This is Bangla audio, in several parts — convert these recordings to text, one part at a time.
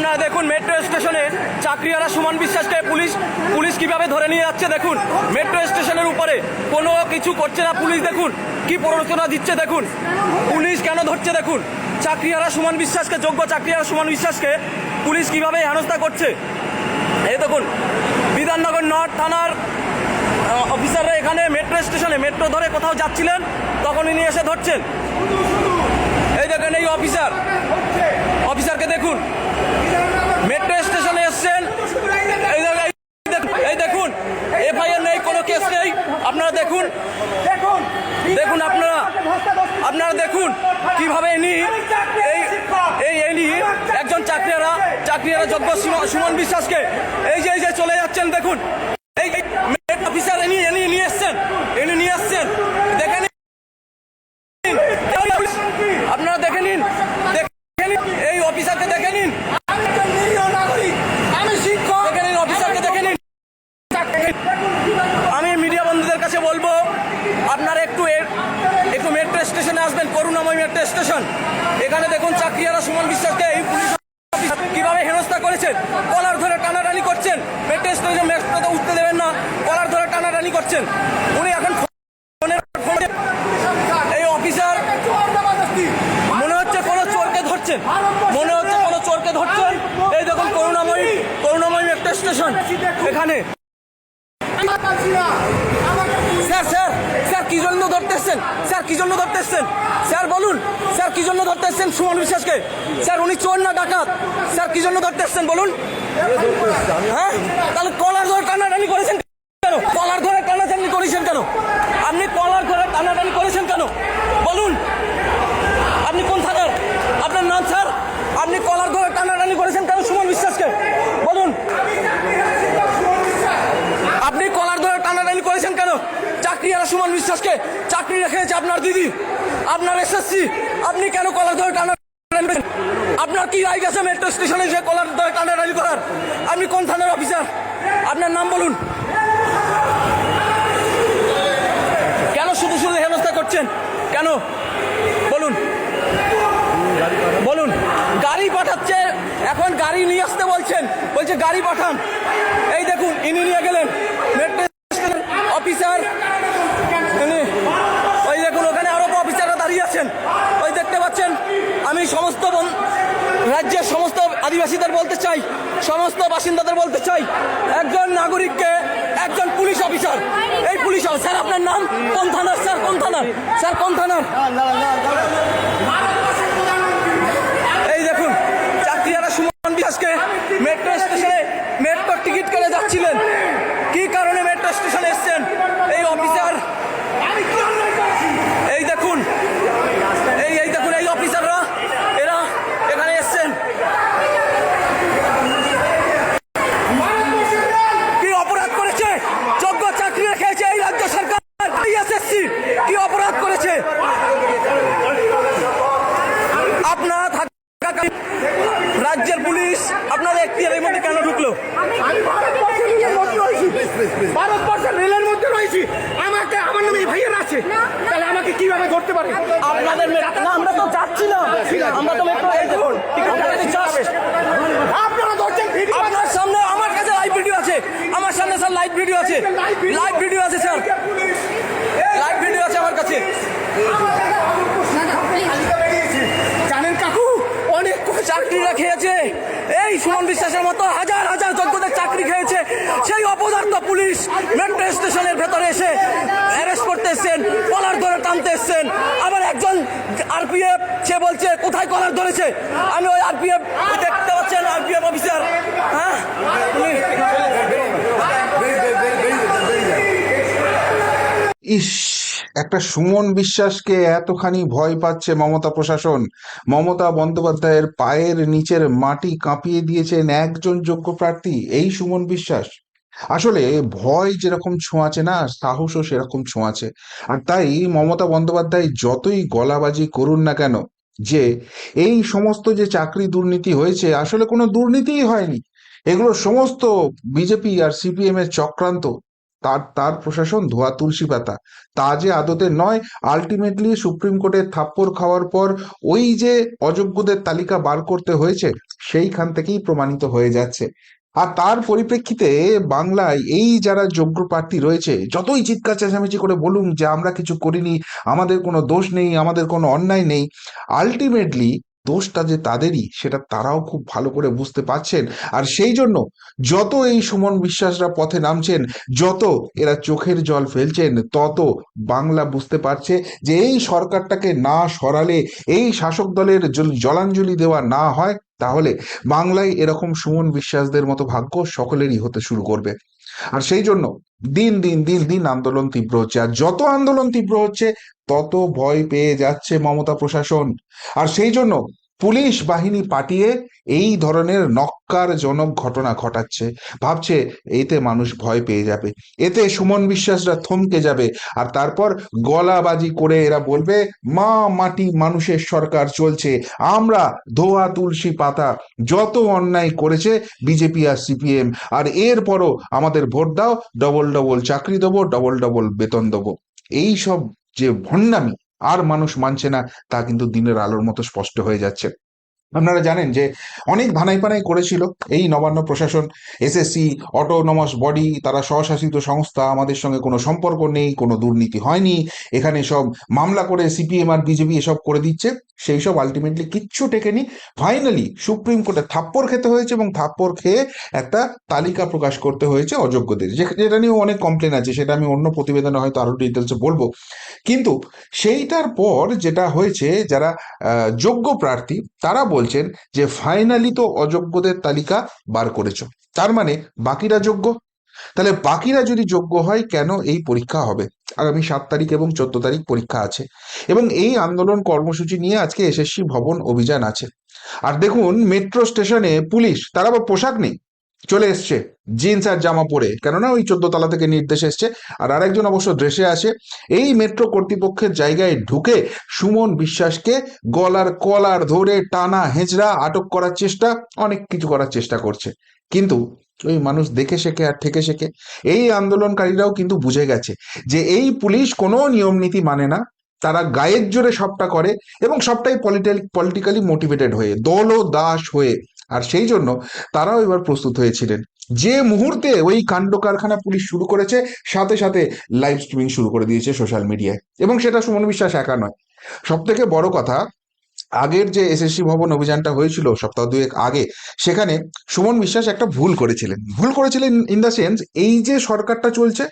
আপনারা দেখুন মেট্রো স্টেশনে চাকরিয়ারা সুমন বিশ্বাসকে পুলিশ পুলিশ কীভাবে ধরে নিয়ে যাচ্ছে দেখুন। মেট্রো স্টেশনের উপরে কোনো কিছু করছে না পুলিশ, দেখুন। কি প্ররোচনা দিচ্ছে দেখুন। পুলিশ কেন ধরছে দেখুন। চাকরিয়ারা সুমন বিশ্বাসকে, যোগ্য চাকরিয়ারা সুমন বিশ্বাসকে পুলিশ কীভাবে হেনস্থা করছে? এই দেখুন, বিধাননগর নর্থ থানার অফিসাররা এখানে মেট্রো স্টেশনে মেট্রো ধরে কোথাও যাচ্ছিলেন তখন ইনি এসে ধরছেন। এই দেখেন এই অফিসার। অফিসারকে দেখুন। মেট্রো স্টেশনে এসছেন। এই দেখুন, এফআইআর নেই কোনো কেস নেই। আপনারা দেখুন। দেখুন। আপনারা। আপনারা দেখুন কীভাবে ইনি এই এই ইনি একজন চাকরিয়ারা চাকরিয়ারা যোগ্য সুমন বিশ্বাসকে এই যে এই যে চলে যাচ্ছেন দেখুন এই এই মেট অফিসার ইনি ইনি নিয়ে এসছেন ইনি নিয়ে এসছেন দেখে নিন আপনারা দেখে নিন দেখে নিন এই অফিসারকে দেখে নিন আমি একজন নিরীহ নাগরিক আমি শিক্ষক দেখে নিন অফিসারকে দেখে নিন আমি মিডিয়া বন্ধুদের কাছে বলব আপনারা একটু এ- একটু মেট্রো স্টেশনে আসবেন করুণাময় মেট্রো স্টেশন এখানে দেখুন চাকরিয়ারা সুমন বিশ্বাসকে এই পুলিশ অফিসার কীভাবে হেনস্থা করেছেন কলার ধরে টানাটানি করছেন মেট্রো স্টেশনে মেট্রোতে উঠতে দেবেন না কলার ধরে টানাটানি করছেন উনি এখন ফোনের ফোনে এই অফিসার জবরদস্তি মনে হচ্ছে কোনো চোরকে ধরছেন মনে হচ্ছে কোনো চোরকে ধরছেন এই দেখুন করুণাময়ী করুণাময়ী মেট্রো স্টেশন এখানে আমি পাচ্ছি না আমাকে স্যার স্যার স্যার কি জন্য ধরতেছেন? স্যার, কি জন্য ধরতেছেন? স্যার, বলুন। স্যার, কি জন্য ধরতেছেন সুমন বিশ্বাসকে? স্যার, উনি চোর না ডাকাত? স্যার, কি জন্য ধরতেছেন, বলুন? হ্যাঁ? তাহলে কলার ধরে টানাটানি করেছেন কেন কলার ধরে টানাটানি করেছেন কেন আপনি কলার ধরে টানাটানি করেছেন কেন বলুন আপনি কোন থানার আপনার নাম স্যার আপনি কলার ধরে টানাটানি করেছেন কেন সুমন বিশ্বাসকে বলুন আপনি কলার ধরে টানাটানি করেছেন কেন চাকরি আর সুমন বিশ্বাসকে চাকরি রেখেছে আপনার দিদি, আপনার এসএসসি, আপনি কেন কলার ধরে করেছেন? আপনার কি রাইট আছে মেট্রো স্টেশনে যে কলার ধরে টানাটানি করার? আপনি কোন থানার অফিসার আপনার নাম বলুন। কেন শুধু শুধু হেনস্থা করছেন? কেন? বলুন। বলুন। গাড়ি পাঠাচ্ছে, এখন গাড়ি নিয়ে আসতে বলছেন। বলছে, গাড়ি পাঠান। এই দেখুন, ইনি নিয়ে গেলেন। মেট্রো অফিসার ইনি ওই দেখুন ওখানে আরও অফিসাররা দাঁড়িয়ে আছেন ওই দেখতে পাচ্ছেন আমি সমস্ত বন- রাজ্যের সমস্ত আদিবাসীদের বলতে চাই, সমস্ত বাসিন্দাদের বলতে চাই, একজন নাগরিককে একজন পুলিশ অফিসার। এই পুলিশ স্যার, আপনার নাম? কোন থানার? স্যার, কোন থানার? স্যার, কোন থানার? এই দেখুন, চাকরিয়ারা সুমন বিশ্বাসকে মেট্রো স্টেশনে মেট্রো টিকিট করে যাচ্ছিলেন কি কারণে মেট্রো স্টেশনে এসছেন এই অফিসার আমি কি অন্যায় করেছি এই দেখুন এই এই দেখুন এই অফিসাররা এরা এখানে এসছেন কি অপরাধ করেছে যোগ্য চাকরি রেখেছে এই রাজ্য সরকার এসএসসি কি অপরাধ করেছে আপনারা থাকাকালীন রাজ্যের পুলিশ আপনাদের এখতিয়ারের মধ্যে কেন ঢুকলো আমি ভারতবর্ষের রেলের মধ্যে রয়েছি ভারতবর্ষের রেলের মধ্যে রয়েছি আমাকে আমার নামে ভাইয়ের আছে তাহলে আমাকে কীভাবে ধরতে পারে আপনাদের মে- না আমরা তো যাচ্ছি না আমরা তো মেট্রো এই দেখুন আপনারা তো just আপনারা ধরছেন ভিডিও আপনার সামনে আমার কাছে লাইভ ভিডিও আছে আমার সামনে স্যার লাইভ ভিডিও আছে। লাইভ ভিডিও আছে স্যার। লাইভ ভিডিও আছে আমার কাছে। জানেন কাকু অনেক চাকরিরা খেয়েছে। এই সুমন বিশ্বাসের মতো হাজার হাজার যোগ্যদের চাকরি খেয়েছে। সেই অপদার্থ পুলিশ মেট্রো স্টেশনের ভেতরে এসে অ্যারেস্ট করতে এসছেন কলার ধরে টানতে এসছেন। আবার একজন আরপিএফ সে বলছে কোথায় কলার ধরেছে? আমি ওই আরপিএফ দেখতে পাচ্ছেন আরপিএফ অফিসার হ্যাঁ? ইস, একটা সুমন বিশ্বাসকে এতখানি ভয় পাচ্ছে মমতা প্রশাসন। মমতা বন্দ্যোপাধ্যায়ের পায়ের নিচের মাটি কাঁপিয়ে দিয়েছেন একজন যোগ্য প্রার্থী, এই সুমন বিশ্বাস। আসলে ভয় যেরকম ছোঁয়াচে না, সাহসও সেরকম ছোঁয়াচে। আর তাই মমতা বন্দ্যোপাধ্যায় যতই গলাবাজি করুন না কেন, যে এই সমস্ত যে চাকরি দুর্নীতি হয়েছে, আসলে কোনো দুর্নীতিই হয়নি। এগুলো সমস্ত বিজেপি আর সিপিএম এর চক্রান্ত। তার তার প্রশাসন ধোয়া তুলসী পাতা। তা যে আদতে নয় আলটিমেটলি সুপ্রিম কোর্টের থাপ্পড় খাওয়ার পর ওই যে অযোগ্যদের তালিকা বার করতে হয়েছে, সেইখান থেকেই প্রমাণিত হয়ে যাচ্ছে। আর তার পরিপ্রেক্ষিতে বাংলায় এই যারা যোগ্য প্রার্থী রয়েছে, যতই চিৎকার চেঁচামেচি করে বলুন যে আমরা কিছু করিনি, আমাদের কোনো দোষ নেই, আমাদের কোনো অন্যায় নেই আলটিমেটলি দোষটা যে তাদেরই, সেটা তারাও খুব ভালো করে বুঝতে পারছেন। আর সেই জন্য যত এই সুমন বিশ্বাসরা পথে নামছেন, যত এরা চোখের জল ফেলছেন, তত বাংলা বুঝতে পারছে যে এই সরকারটাকে না সরালে, এই শাসক দলের জলাঞ্জলি দেওয়া না হয়, তাহলে বাংলায় এরকম সুমন বিশ্বাসদের মতো ভাগ্য সকলেরই হতে শুরু করবে। আর সেই জন্য দিন দিন দিন দিন আন্দোলন তীব্র হচ্ছে। আর যত আন্দোলন তীব্র হচ্ছে, তত ভয় পেয়ে যাচ্ছে মমতা প্রশাসন। আর সেই জন্য পুলিশ বাহিনী পাঠিয়ে এই ধরনের নক্কারজনক ঘটনা ঘটাচ্ছে। ভাবছে এতে মানুষ ভয় পেয়ে যাবে। এতে সুমন বিশ্বাসরা থমকে যাবে আর তারপর গলাবাজি করে এরা বলবে, মা মাটি মানুষের সরকার চলছে। আমরা ধোয়া তুলসী পাতা যত অন্যায় করেছে বিজেপি আর সিপিএম আর এরপরও আমাদের ভোট দাও ডবল ডবল চাকরি দেবো ডবল ডবল বেতন দেবো। এই সব যে ভণ্ডামি আর মানুষ মানছে না তা কিন্তু দিনের আলোর মতো স্পষ্ট হয়ে যাচ্ছে। আপনারা জানেন যে অনেক ধানাই পানাই করেছিল এই নবান্ন প্রশাসন এসএসসি অটোনমাস বডি তারা স্বশাসিত সংস্থা, আমাদের সঙ্গে কোনো সম্পর্ক নেই, কোনো দুর্নীতি হয়নি, এখানে সব মামলা করে সিপিএম আর বিজেপি এসব করে দিচ্ছে, সেই সব আলটিমেটলি কিচ্ছু টেকেনি। ফাইনালি সুপ্রিম কোর্টে থাপ্পড় খেতে হয়েছে এবং থাপ্পড় খেয়ে একটা তালিকা প্রকাশ করতে হয়েছে অযোগ্যদের যেটা নিয়েও অনেক কমপ্লেন আছে, সেটা আমি অন্য প্রতিবেদনে হয়তো আরও ডিটেলসে বলব। কিন্তু সেইটার পর যেটা হয়েছে, যারা যোগ্য প্রার্থী, তারা বলছেন যে ফাইনালি তো অযোগ্যদের তালিকা বার করেছ। তার মানে বাকিরা যোগ্য? তাহলে বাকিরা যদি যোগ্য হয় কেন এই পরীক্ষা হবে? আগামী সাত তারিখ এবং চোদ্দ তারিখ পরীক্ষা আছে। এবং এই আন্দোলন কর্মসূচি নিয়ে আজকে এসএসসি ভবন অভিযান আছে। আর দেখুন মেট্রো স্টেশনে পুলিশ, তারা আবার পোশাক নেই। চলে এসছে জিন্স আর জামা পরে। কেননা ওই চোদ্দ তলা থেকে নির্দেশ এসছে। আর আরেকজন অবশ্য ড্রেসে আছে এই মেট্রো কর্তৃপক্ষের জায়গায় ঢুকে সুমন বিশ্বাসকে গলার কলার ধরে টানা হেঁচড়া আটক করার চেষ্টা, অনেক কিছু করার চেষ্টা করছে। কিন্তু ওই মানুষ দেখে শেখে আর থেকে শেখে। এই আন্দোলনকারীরাও কিন্তু বুঝে গেছে যে এই পুলিশ কোনো নিয়ম নীতি মানে না। তারা গায়ের জোরে সবটা করে এবং সবটাই পলিটিক্যালি মোটিভেটেড হয়ে, দল ও দাস হয়ে আর সেই জন্য তারাও এবার প্রস্তুত হয়েছিলেন। যে মুহূর্তে ওই কাণ্ড কারখানা পুলিশ শুরু করেছে, সাথে সাথে লাইভ স্ট্রিমিং শুরু করে দিয়েছে সোশ্যাল মিডিয়ায় এবং সেটা সুমন বিশ্বাস একা নয়। সব থেকে বড় কথা আগের যে এসএসসি ভবন অভিযানটা হয়েছিল সপ্তাহ দুয়েক আগে, সেখানে সুমন বিশ্বাস একটা ভুল করেছিলেন। ভুল করেছিলেন ইন দ্য সেন্স এই যে সরকারটা চলছে,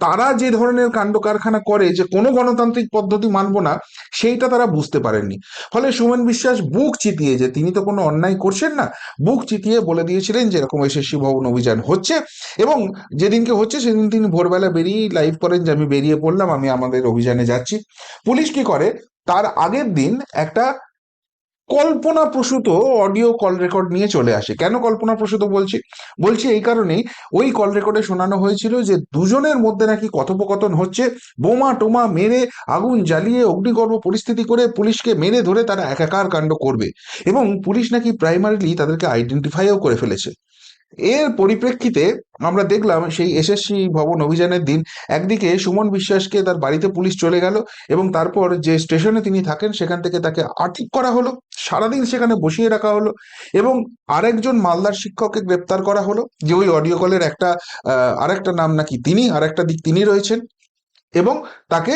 তারা যে ধরনের কাণ্ড কারখানা করে যে কোনো গণতান্ত্রিক পদ্ধতি মানবো না, সেইটা তারা বুঝতে পারেননি। ফলে সুমন বিশ্বাস বুক চিতিয়ে যে তিনি তো কোনো অন্যায় করছেন না, বুক চিতিয়ে বলে দিয়েছিলেন যে এরকম এসএসসি ভবন অভিযান হচ্ছে এবং যেদিনকে হচ্ছে সেদিন তিনি ভোরবেলা বেরিয়ে লাইভ করেন যে আমি বেরিয়ে পড়লাম, আমি আমাদের অভিযানে যাচ্ছি। পুলিশ কি করে? তার আগের দিন একটা কল্পনা প্রসূত অডিও কল রেকর্ড নিয়ে চলে আসে। কেন কল্পনা প্রসূত বলছি? বলছি এই কারণেই ওই কল রেকর্ডে শোনানো হয়েছিল যে দুজনের মধ্যে নাকি কথোপকথন হচ্ছে, বোমা টোমা মেরে আগুন জ্বালিয়ে অগ্নিগর্ভ পরিস্থিতি করে পুলিশকে মেরে ধরে তারা একাকার কাণ্ড করবে। এবং পুলিশ নাকি প্রাইমারিলি তাদেরকে আইডেন্টিফাইও করে ফেলেছে। এর পরিপ্রেক্ষিতে আমরা দেখলাম সেই এসএসসি ভবন অভিযানের দিন একদিকে সুমন বিশ্বাসকে তার বাড়িতে পুলিশ চলে গেল এবং তারপর যে স্টেশনে তিনি থাকেন সেখান থেকে তাকে আটক করা হলো, সারাদিন সেখানে বসিয়ে রাখা হলো এবং আরেকজন মালদার শিক্ষককে গ্রেপ্তার করা হলো, যে ওই অডিও কলের একটা আরেকটা নাম নাকি তিনি, আরেকটা দিক তিনি রয়েছেন এবং তাকে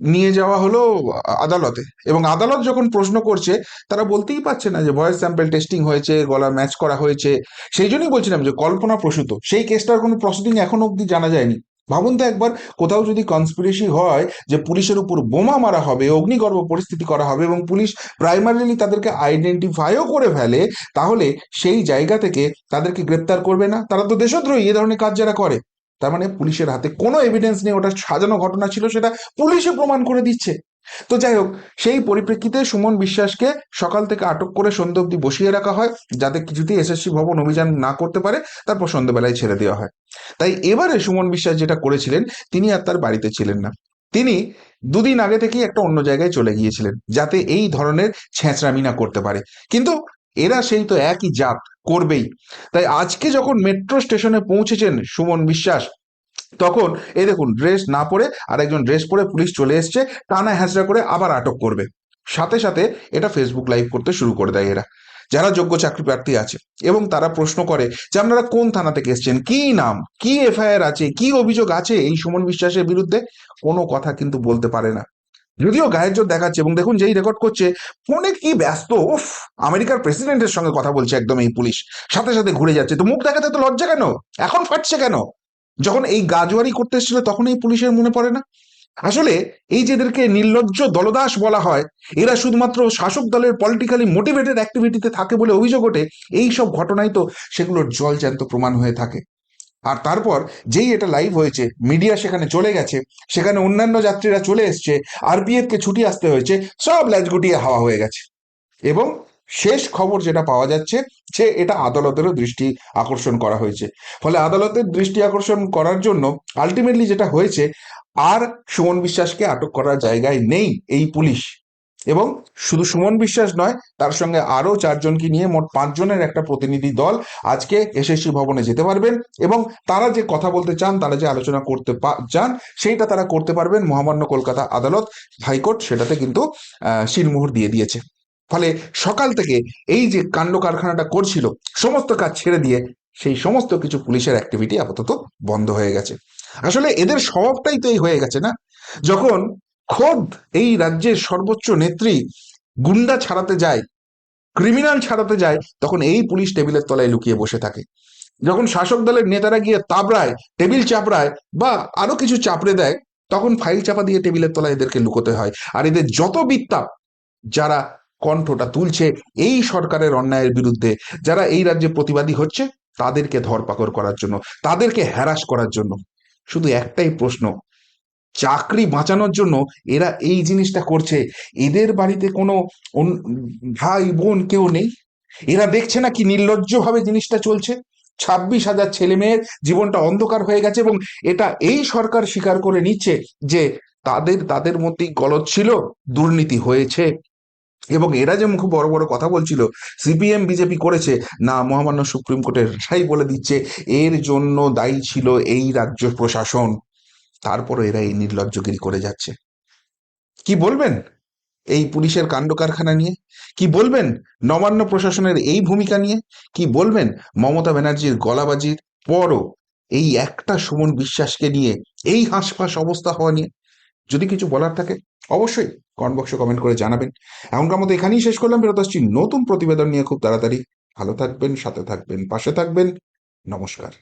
নিয়ে যাওয়া হলো আদালতে। এবং আদালত যখন প্রশ্ন করছে, তারা বলতেই পারছে না যে ভয়েস স্যাম্পল টেস্টিং হয়েছে, গলা ম্যাচ করা হয়েছে। সেই জন্যই বলছিলাম যে কল্পনা প্রসূত, সেই কেসটার কোনো প্রসিডিং এখনও অবধি জানা যায়নি। ভাবুন তো একবার, কোথাও যদি কনস্পিরেসি হয় যে পুলিশের উপর বোমা মারা হবে, অগ্নিগর্ভ পরিস্থিতি করা হবে এবং পুলিশ প্রাইমারিলি তাদেরকে আইডেন্টিফাইও করে ফেলে, তাহলে সেই জায়গা থেকে তাদেরকে গ্রেপ্তার করবে না? তারা তো দেশদ্রোহী, এ ধরনের কাজ যারা করে। তার মানে পুলিশের হাতে কোনো এভিডেন্স নেই, ওটা সাজানো ঘটনা ছিল, সেটা পুলিশে প্রমাণ করে দিচ্ছে। তো যাই হোক, সেই পরিপ্রেক্ষিতে সুমন বিশ্বাসকে সকাল থেকে আটক করে সন্ধ্যে অব্দি বসিয়ে রাখা হয়, যাতে কিছুতেই এসএসসি ভবন অভিযান না করতে পারে, তারপর সন্ধ্যেবেলায় ছেড়ে দেওয়া হয়। তাই এবারে সুমন বিশ্বাস যেটা করেছিলেন, তিনি আর তার বাড়িতে ছিলেন না। তিনি দুদিন আগে থেকেই একটা অন্য জায়গায় চলে গিয়েছিলেন, যাতে এই ধরনের ছেঁচড়ামি না করতে পারে। কিন্তু এরা সেই তো একই জাত করবেই। তাই আজকে যখন মেট্রো স্টেশনে পৌঁছেছেন সুমন বিশ্বাস, তখন এই দেখুন ড্রেস না পরে আর একজন ড্রেস পরে পুলিশ চলে এসছে টানা হ্যাঁচড়া করে আবার আটক করবে। সাথে সাথে এটা ফেসবুক লাইভ করতে শুরু করে দেয় এরা। যারা যোগ্য চাকরি প্রার্থী আছে এবং তারা প্রশ্ন করে যে, আপনারা কোন থানা থেকে এসছেন? কি নাম? কি এফআইআর আছে? কি অভিযোগ আছে এই সুমন বিশ্বাসের বিরুদ্ধে? কোনো কথা কিন্তু বলতে পারে না। যদিও গায়ের জোর দেখাচ্ছে এবং দেখুন যেই রেকর্ড করছে, ফোনে কি ব্যস্ত? উফ, আমেরিকার প্রেসিডেন্টের সঙ্গে কথা বলছে একদম এই পুলিশ। সাথে সাথে ঘুরে যাচ্ছে। তো মুখ দেখাতে তো লজ্জা কেন? এখন ফাটছে কেন? যখন এই গাজওয়ারি করতে এসেছিল, তখন এই পুলিশের মনে পড়ে না? আসলে এই যে এদেরকে নির্লজ্জ দলদাস বলা হয়, এরা শুধুমাত্র শাসক দলের পলিটিক্যালি মোটিভেটেড অ্যাক্টিভিটিতে থাকে বলে অভিযোগ ওঠে। এই সব ঘটনাই তো সেগুলোর জল জ্যান্ত প্রমাণ হয়ে থাকে। আর তারপর যেই এটা লাইভ হয়েছে মিডিয়া সেখানে চলে গেছে, সেখানে অন্যান্য যাত্রীরা চলে এসছে আরপিএফ কে ছুটি আসতে হয়েছে, সব ল্যাজ গুটিয়ে হাওয়া হয়ে গেছে। এবং শেষ খবর যেটা পাওয়া যাচ্ছে, যে এটা আদালতেরও দৃষ্টি আকর্ষণ করা হয়েছে। ফলে আদালতের দৃষ্টি আকর্ষণ করার জন্য আলটিমেটলি যেটা হয়েছে, আর সুমন বিশ্বাসকে আটক করার জায়গায় নেই এই পুলিশ। এবং শুধু সুমন বিশ্বাস নয়, তার সঙ্গে আরও চারজনকে নিয়ে মোট পাঁচজনের একটা প্রতিনিধি দল আজকে এসএসসি ভবনে যেতে পারবেন এবং তারা যে কথা বলতে চান, তারা যে আলোচনা করতে চান সেইটা তারা করতে পারবেন মহামান্য কলকাতা আদালত হাইকোর্ট, সেটাতে কিন্তু শিলমোহর দিয়ে দিয়েছে। ফলে সকাল থেকে এই যে কাণ্ড কারখানাটা করছিল, সমস্ত কাজ ছেড়ে দিয়ে সেই সমস্ত কিছু পুলিশের অ্যাক্টিভিটি আপাতত বন্ধ হয়ে গেছে। আসলে এদের স্বভাবটাই তো এই হয়ে গেছে না? যখন খোদ এই রাজ্যের সর্বোচ্চ নেত্রী গুন্ডা ছাড়াতে যায় ক্রিমিনাল ছাড়াতে যায়, তখন এই পুলিশ টেবিলের তলায় লুকিয়ে বসে থাকে। যখন শাসক দলের নেতারা গিয়ে তাবড়ায়, টেবিল চাপড়ায় বা আরও কিছু চাপড়ে দেয়, তখন ফাইল চাপা দিয়ে টেবিলের তলায় এদেরকে লুকোতে হয়। আর এদের যত বিত্তা যারা কণ্ঠটা তুলছে এই সরকারের অন্যায়ের বিরুদ্ধে, যারা এই রাজ্যে প্রতিবাদী হচ্ছে, তাদেরকে ধরপাকড় করার জন্য, তাদেরকে হ্যারাস করার জন্য। শুধু একটাই প্রশ্ন চাকরি বাঁচানোর জন্য এরা এই জিনিসটা করছে। এদের বাড়িতে কোনো ভাই, বোন কেউ নেই। এরা দেখছে না কি নির্লজ্জভাবে জিনিসটা চলছে। ছাব্বিশ হাজার ছেলে মেয়ের জীবনটা অন্ধকার হয়ে গেছে এবং এটা এই সরকার স্বীকার করে নিচ্ছে যে তাদের তাদের মধ্যেই গলত ছিল, দুর্নীতি হয়েছে। এবং এরা যে মুখ বড় বড় কথা বলছিল, সিপিএম, বিজেপি করেছে, না, মহামান্য সুপ্রিম কোর্টের রাই বলে দিচ্ছে। এর জন্য দায়ী ছিল এই রাজ্য প্রশাসন। তারপরও এরা এই নির্লজ্জগিরি করে যাচ্ছে। কি বলবেন এই পুলিশের কাণ্ড কারখানা নিয়ে? কি বলবেন নবান্ন প্রশাসনের এই ভূমিকা নিয়ে? কি বলবেন মমতা ব্যানার্জির গলাবাজির পরও এই একটা সুমন বিশ্বাসকে নিয়ে, এই হাঁসফাঁস অবস্থা হওয়া নিয়ে? যদি কিছু বলার থাকে অবশ্যই কমেন্ট বক্সে কমেন্ট করে জানাবেন। এমনকার মতো এখানেই শেষ করলাম। ফেরত আসছি নতুন প্রতিবেদন নিয়ে খুব তাড়াতাড়ি। ভালো থাকবেন, সাথে থাকবেন, পাশে থাকবেন। নমস্কার।